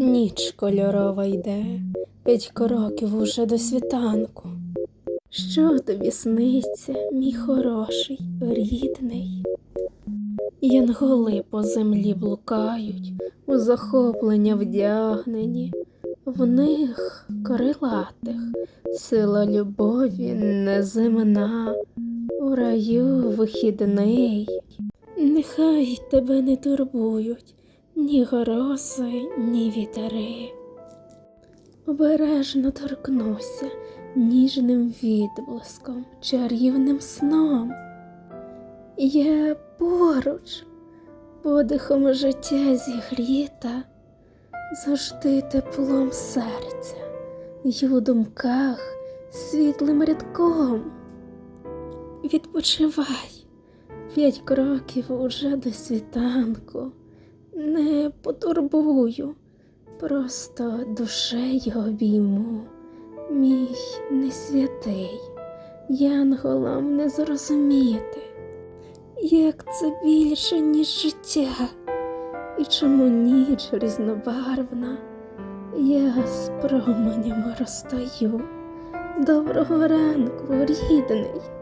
Ніч кольорова йде, п'ять кроків уже до світанку. Що тобі сниться, мій хороший, рідний? Янголи по землі блукають, у захоплення вдягнені, в них крилатих сила любові неземна, у раю вихідний. Нехай тебе не турбують ні грози, ні вітери. Обережно торкнуся ніжним відблиском, чарівним сном. Я поруч, подихом життя зігріта, завжди теплом серця, й у думках світлим рядком. Відпочивай, п'ять кроків уже до світанку, не потурбую, просто душею обійму, мій не святий, янголам не зрозуміти, як це більше, ніж життя, і чому ніч різнобарвна, я з променями розстаю. Доброго ранку, рідний.